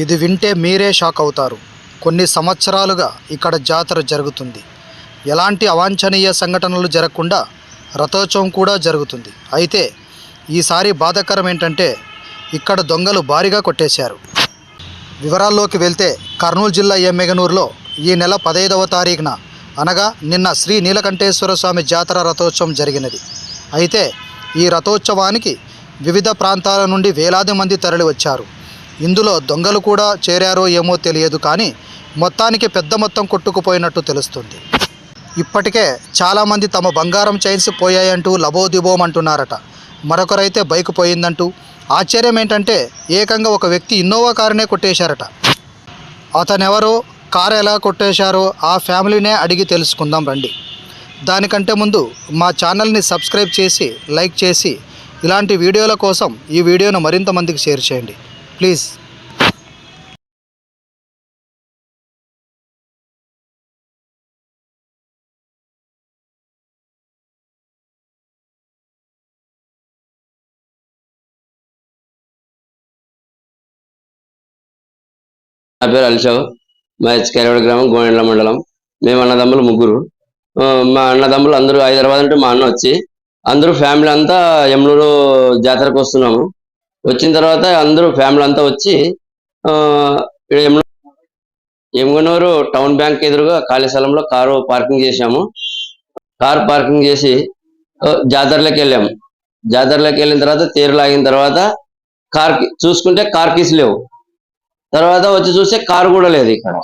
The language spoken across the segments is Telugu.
ఇది వింటే మీరే షాక్ అవుతారు. కొన్ని సంవత్సరాలుగా ఇక్కడ జాతర జరుగుతుంది. ఎలాంటి అవాంఛనీయ సంఘటనలు జరగకుండా రథోత్సవం కూడా జరుగుతుంది. అయితే ఈసారి బాధాకరం ఏంటంటే ఇక్కడ దొంగలు భారీగా కొట్టేశారు. వివరాల్లోకి వెళ్తే కర్నూలు జిల్లా ఎమ్మెగనూరులో ఈ నెల పదహైదవ తారీఖున అనగా నిన్న శ్రీ నీలకంఠేశ్వర స్వామి జాతర రథోత్సవం జరిగినది. అయితే ఈ రథోత్సవానికి వివిధ ప్రాంతాల నుండి వేలాది మంది తరలి వచ్చారు ఇందులో దొంగలు కూడా చేరారో ఏమో తెలియదు కానీ మొత్తానికి పెద్ద మొత్తం కొట్టుకుపోయినట్టు తెలుస్తుంది. ఇప్పటికే చాలామంది తమ బంగారం చైన్స్ పోయాయంటూ లబోదిబోం అంటున్నారట. మరొకరైతే బైక్ పోయిందంటూ ఆశ్చర్యం ఏంటంటే ఏకంగా ఒక వ్యక్తి ఇన్నోవా కారునే కొట్టేశారట. అతనెవరో కారు ఎలా కొట్టేశారో ఆ ఫ్యామిలీనే అడిగి తెలుసుకుందాం రండి. దానికంటే ముందు మా ఛానల్ని సబ్స్క్రైబ్ చేసి లైక్ చేసి ఇలాంటి వీడియోల కోసం ఈ వీడియోను మరింత మందికి షేర్ చేయండి. ప్లీజ్. నా పేరు అలిషావ్. మా కేరవాడ గ్రామం గోనెండ్ల మండలం. మేము అన్నదమ్ములు ముగ్గురు. మా అన్నదమ్ములు అందరూ హైదరాబాద్ అంటే మా అన్న వచ్చి అందరూ ఫ్యామిలీ అంతా యమునూరు జాతరకు వస్తున్నాము. వచ్చిన తర్వాత అందరూ ఫ్యామిలీ అంతా వచ్చి ఆ, టౌన్ బ్యాంక్ ఎదురుగా ఖాళీ స్థలంలో కారు పార్కింగ్ చేశాము. కారు పార్కింగ్ చేసి జాతరలోకి వెళ్ళాము. జాతరలోకి వెళ్ళిన తర్వాత తీరు లాగిన తర్వాత కార్ చూసుకుంటే కార్ కీస్ లేవు. తర్వాత వచ్చి చూస్తే కారు కూడా లేదు ఇక్కడ.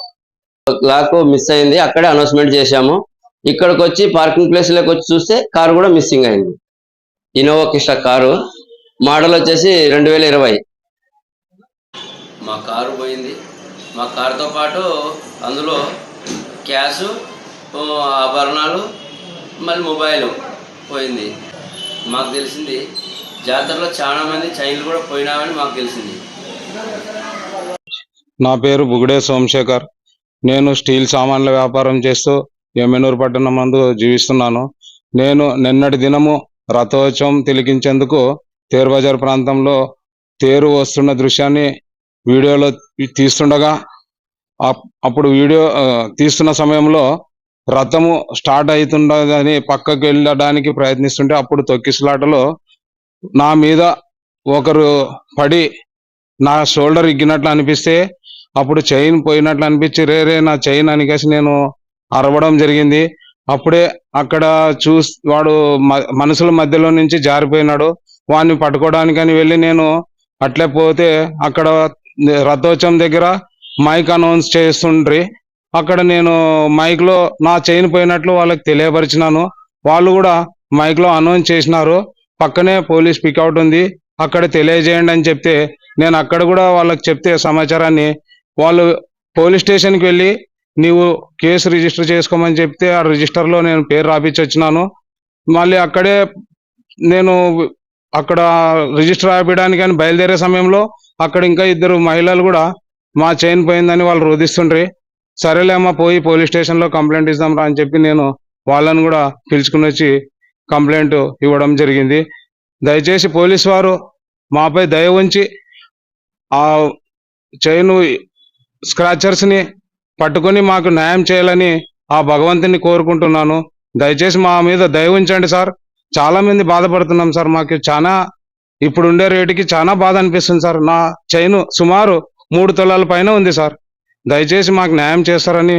లాక్ మిస్ అయింది అక్కడే అనౌన్స్మెంట్ చేశాము. ఇక్కడికి వచ్చి పార్కింగ్ ప్లేస్లోకి వచ్చి చూస్తే కారు కూడా మిస్సింగ్ అయింది. ఇన్నోవా కిష్ట కారు. మోడల్ వచ్చేసి రెండు వేల ఇరవై. మా కారు పోయింది. మా కారుతో పాటు అందులో క్యాష్ ఆభరణాలు మళ్ళీ మొబైల్ పోయింది. మాకు తెలిసింది జాతరలో చాలా మంది చైన్లు కూడా పోయినామని మాకు తెలిసింది. నా పేరు బుగుడే సోమశేఖర్. నేను స్టీల్ సామాన్ల వ్యాపారం చేస్తూ ఎమ్మెనూరు పట్టణం నందు జీవిస్తున్నాను. నేను నిన్నటి దినము రథోత్సవం తిలకించేందుకు తేరు బజార్ ప్రాంతంలో తేరు వస్తున్న దృశ్యాన్ని వీడియోలో తీస్తుండగా అప్- అప్పుడు వీడియో తీస్తున్న సమయంలో రథము స్టార్ట్ అవుతుండదని పక్కకు వెళ్ళడానికి ప్రయత్నిస్తుంటే అప్పుడు తొక్కిసలాటలో నా మీద ఒకరు పడి నా షోల్డర్ ఇగ్గినట్లు అనిపిస్తే అప్పుడు చైన్ పోయినట్లు అనిపించి రే రే నా చైన్ అనికేసి నేను అరవడం జరిగింది. అప్పుడే అక్కడ చూ వాడు మ- మనుషుల మధ్యలో నుంచి జారిపోయినాడు. వాడిని పట్టుకోవడానికని వెళ్ళి నేను అట్లే పోతే అక్కడ రథోత్సవం దగ్గర మైక్ అనౌన్స్ చేస్తుండ్రి. అక్కడ నేను మైక్లో నా చైన్ పోయినట్లు వాళ్ళకి తెలియపరిచినాను. వాళ్ళు కూడా మైక్లో అనౌన్స్ చేసినారు. పక్కనే పోలీస్ పికౌట్ ఉంది. అక్కడ తెలియజేయండి అని చెప్తే నేను అక్కడ కూడా వాళ్ళకి చెప్తే సమాచారాన్ని వాళ్ళు పోలీస్ స్టేషన్కి వెళ్ళి నీవు కేసు రిజిస్టర్ చేసుకోమని చెప్తే ఆ రిజిస్టర్లో నేను పేరు రాపించి వచ్చినాను మళ్ళీ అక్కడే నేను అక్కడ రిజిస్టర్ రాపించడానికి అని బయలుదేరే సమయంలో అక్కడ ఇంకా ఇద్దరు మహిళలు కూడా మా చైన్ పోయిందని వాళ్ళు రోధిస్తుండ్రి. సరేలేమ్మా పోయి పోలీస్ స్టేషన్లో కంప్లైంట్ ఇద్దాం రా అని చెప్పి నేను వాళ్ళని కూడా పిలుచుకుని వచ్చి కంప్లైంట్ ఇవ్వడం జరిగింది. దయచేసి పోలీస్ వారు మాపై దయ ఉంచి ఆ చైన్ స్క్రాచర్స్ని పట్టుకొని మాకు న్యాయం చేయాలని ఆ భగవంతుని కోరుకుంటున్నాను. దయచేసి మా మీద దయ ఉంచండి సార్. చాలా మంది బాధపడుతున్నాం సార్ మాకు చాలా ఇప్పుడు ఉండే రేటుకి చాలా బాధ అనిపిస్తుంది సార్. నా చైన్ సుమారు మూడు తులాల పైన ఉంది సార్. దయచేసి మాకు న్యాయం చేస్తారని